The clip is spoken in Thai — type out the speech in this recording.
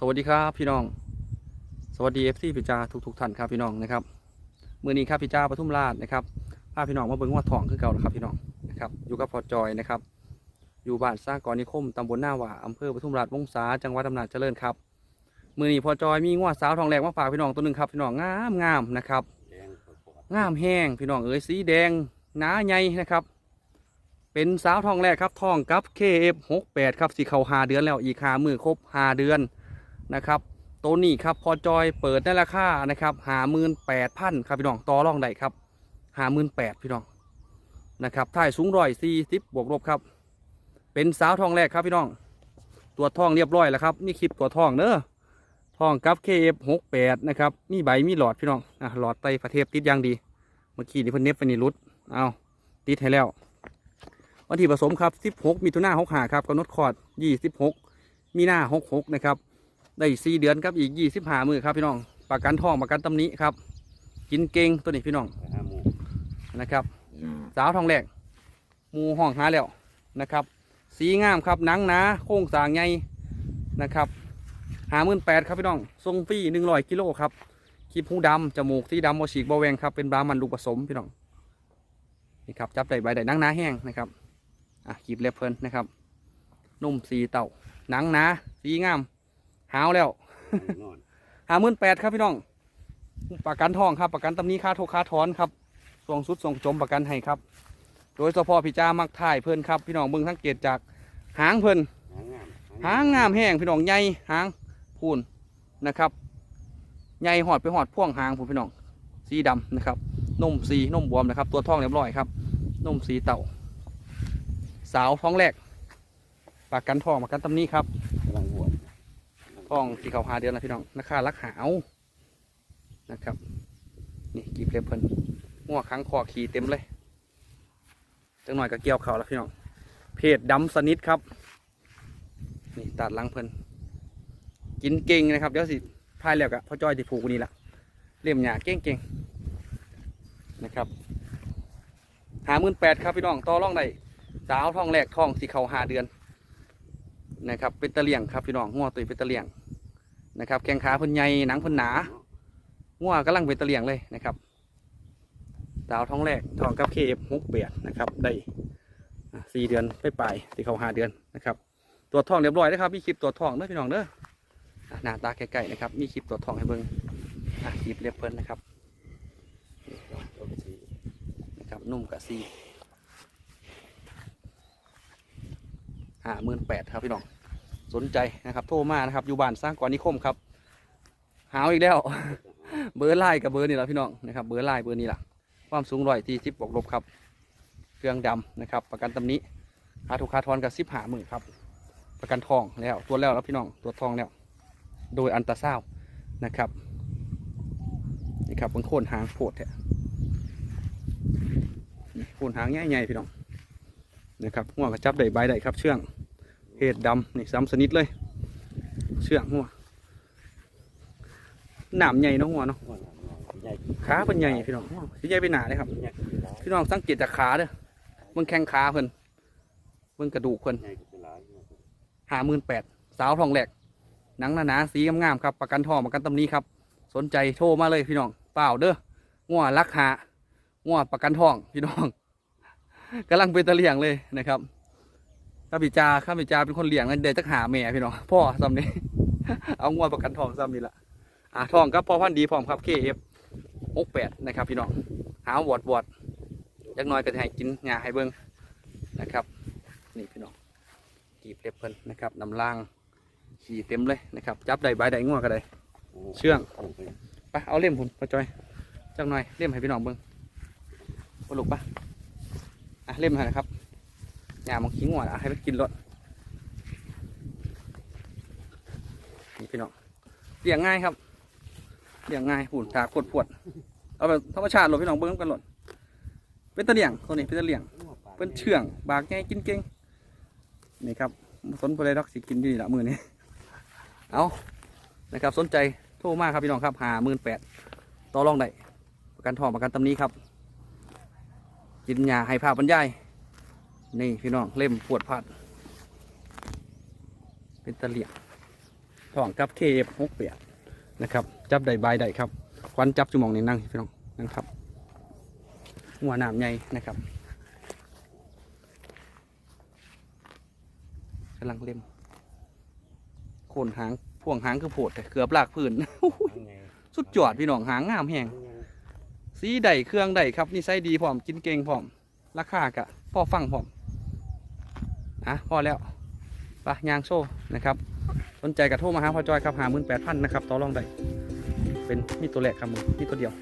สวัสดีครับพี่น้อง สวัสดีเอฟซีพิจาทุกทุกท่านครับพี่น้องนะครับมือนี้ครับพิจาปทุมราชนะครับพาพี่น้องมาเบิ่งว่าทองคือเก่าแล้วครับพี่น้องนะครับอยู่กับพอจอยนะครับ อยู่บ้านสร้างกรนิคมตำบลหน้าหว่าอำเภอปทุมราชวงศาจังหวัดอำนาจเจริญครับมือนี้พอจอยมีงวดสาวทองแหลกมาฝากพี่น้องตัวหนึ่งครับพี่น้องงามงามนะครับงปวดงามแห้งพี่น้องเอ๋ยสีแดงหนาใหญ่นะครับ เป็นสาวทองแรกครับทองกับ KF68 ครับสีเขาหาเดือนแล้วอีกหามือครบหาเดือน นะครับตัวนี้ครับพอจอยเปิดในราคานะครับหาหมื่นแปดพันครับพี่น้องต่อรองได้ครับหาหมื่นแปดพี่น้องนะครับถ่ายสูงร้อยสี่สิบบวกลบครับ เป็นสาวทองแรกครับพี่น้อง ตัวทองเรียบร้อยแล้วครับนี่คลิปตัวทองเนอะทองกับ KF68 นะครับมีใบมีหลอดพี่น้องอะหลอดไตประเทศติดย่างดี เมื่อกี้นี่เพิ่นเน็บไปนี่รุดเอาติดให้แล้ว วันที่ผสมครับ16มิถุนา65ครับกำหนดคลอด26มีหน้า66นะครับ ได้4เดือนครับอีก25มือครับพี่น้องประกันทองประกันตำหนิครับ กินเก่งตัวนี้พี่น้องไปหาหมูนะครับ สาวทองแรกหมูห้องหาแล้วนะครับ สีงามครับหนังหนาโค้งสร้างใหญ่นะครับหาหมื่นแปดครับพี่น้องทรงฟรีหนึ่งร้อยกิโลครับขีบหูดำจมูกสีดำโมฉีกบอแวงครับเป็นบรามันลูกผสมพี่น้องนี่ครับจับได้ใบได้หนังหนาแห้งนะครับอะขีบเล็บเพลินนะครับนุ่มสีเต่าหนังหนาสีงาม หาวแล้วนอนหาหมื่นแปดครับพี่น้อง ประกันทองครับ ประกันตำหนี้ค่าโทษค่าถอนครับส่วงสุดส่งจมประกันให้ครับ โดยเฉพาะพี่จ้ามักถ่ายเพิ่นครับ พี่น้องเบิ่งสังเกตจากหางเพิ่นหางามหางงามแห้งพี่น้องใหญ่หางพูนนะครับใหญ่หอดไปหอดพ่วงหางผมพี่น้อง สีดำนะครับนุ่มสีนุ่มบวมนะครับ ตัวท้องเรียบร้อยครับนุ่มสีเต่า สาวท้องแรกประกันทองประกันตำหนี้ครับกำลังบวช ท้องที่เขาหาเดือนแล้วพี่น้องราคารักหาวนะครับ นี่กีบเล็บเพิ่นหัวค้างคอขี่เต็มเลยจังหน่อยก็เกี่ยวเขาแล้วพี่น้องเพจดำสนิทครับ นี่ตัดลังเพิ่นกินเก่งนะครับเดี๋ยวสิพายแล้วกะพ่อจ้อยที่ผูกนี่แหละเลี่ยมหยาเก่งเก่งๆนะครับหาหมื่นแปดครับพี่น้องต่อร่องได้สาวท้องแรกท้องสีเขาหาเดือน นะครับเป็นตะเลียงครับพี่น้องงัวตุยเป็นตะเลียงนะครับแข้งขาพิ่นใหญ่หนังพิ่นหนางัวกำลังเป็นตะเลียงเลยนะครับดาวท้องแรกทองกับเคฟหกเบียดนะครับได้สี่เดือนไปปลายที่เขาหาเดือนนะครับตัวทองเรียบร้อยนะครับมีคลิปตัวทองเด้อพี่น้องเด้อะหน้าตาใกล้ๆนะครับมีคลิปตัวทองให้เบิ่งอะคลิปเรียบเพิ่นนะครับนะครับนุ่มกับซีห้าหมื่นแปดครับพี่น้อง สนใจนะครับ โทรมานะครับ อยู่บ้านสร้างก่อนนิคมครับ หาวอีกแล้ว เบอร์ไลน์กับเบอร์นี่แหละพี่น้องนะครับ เบอร์ไลน์เบอร์นี้แหละความสูงร้อยที่สิบบวกลบครับ เครื่องดำนะครับ ประกันตำหนี้คาถูกคาทอนกับสิบหาหมื่นครับ ประกันทองแล้วตัวแล้วแล้วพี่น้องตัวทองแล้ว โดยอันตาซาวด์นะครับนี่ครับบางโคนหางโผดแท้นี่โคนหางใหญ่ๆพี่น้องนะครับหัวกระจับได้ใบได้ครับเชื่อง เห็ดดำนี่ซ้ำสนิทเลย เชื่องหัวหนามใหญ่เนาะหัวเนาะนอนใหญ่ขาเป็นใหญ่พี่น้องสีใหญ่ไปหนาเลยครับใหญ่พี่น้องสังเกตจากขาเด้อเบิ่งแข้งขาเพิ่นเบิ่งกระดูกเพิ่นใหญ่เป็นหลายหาหมื่นแปดสาวทองแหลกหนังหนาๆสีงามๆครับ ประกันทองประกันตำหนี้ครับ สนใจโทรมาเลยพี่น้องเปล่าเด้องัวรักหางัวประกันทองพี่น้องกำลังเป็นตะเลียงเลยนะครับ ข้าพิจาข้าพิจาเป็นคนเลี้ยงนั่นเดี๋ยวจะหาแม่พี่น้องพ่อซ้ำนี้ เอางัวประกันทองซ้ำนี่ละอ่าทองครับพ่อพันธุ์ดีพร้อมครับ KF หกแปดนะครับพี่น้องหาวอดวอดจักน้อยก็จะให้กินหญ้าให้เบิ่งนะครับ นี่พี่น้องกีบเล็บเพิ่นนะครับน้ำล่างขี่เต็มเลยนะครับ จับได้ใบได้งัวก็ได้เชื่องไปเอาเล่มผมปะจอยจักหน่อยเล่มให้พี่น้องเบิ่งปลุกปะอะเล่มให้นะครับ หญ้ามันขี้งัวอะให้มันกินรถนี่พี่น้องเลี้ยงง่ายครับเลี้ยงง่ายหุ่นตาปวดปวดเอาแบบธรรมชาติหลดพี่น้องเบิ่งกันหลดเป็นตะเลี่ยงตัวนี้เป็นตะเลี่ยงเป็นเชื่องบากง่ายกินเก่งนี่ครับสนไปเลยดอกสิกินดีละมือนี้เอานะครับสนใจโทรมากครับพี่น้องครับหาหมื่นแปดต่อรองได้ประกันทองประกันตำนี้ครับกินยาให้พาบรรยาย นี่พี่น้องเล่มปวดพัด เป็นตะเลียงท้องกับเคฟหกเปียนะครับ จับได้ใบได้ครับ ควันจับจุมองนี่นั่งพี่น้องนั่งครับ หัวหนามใหญ่นะครับกำลังเล่มโคนหางพ่วงหางคือโผดเกือบลากพื้นสุดยอดพี่น้องหางงามแหงสีใดเครื่องใดครับนิสัยดีพร้อมกินเก่งพร้อมราคากะพ่อฟังพร้อม อะพอแล้วไปะยางโซ่นะครับสนใจกระโทรมาหาพ่อจอยครับหาหมื่นแปดพันนะครับต่อรองได้เป็นมีตัวแรกครับมือมีตัวเดียว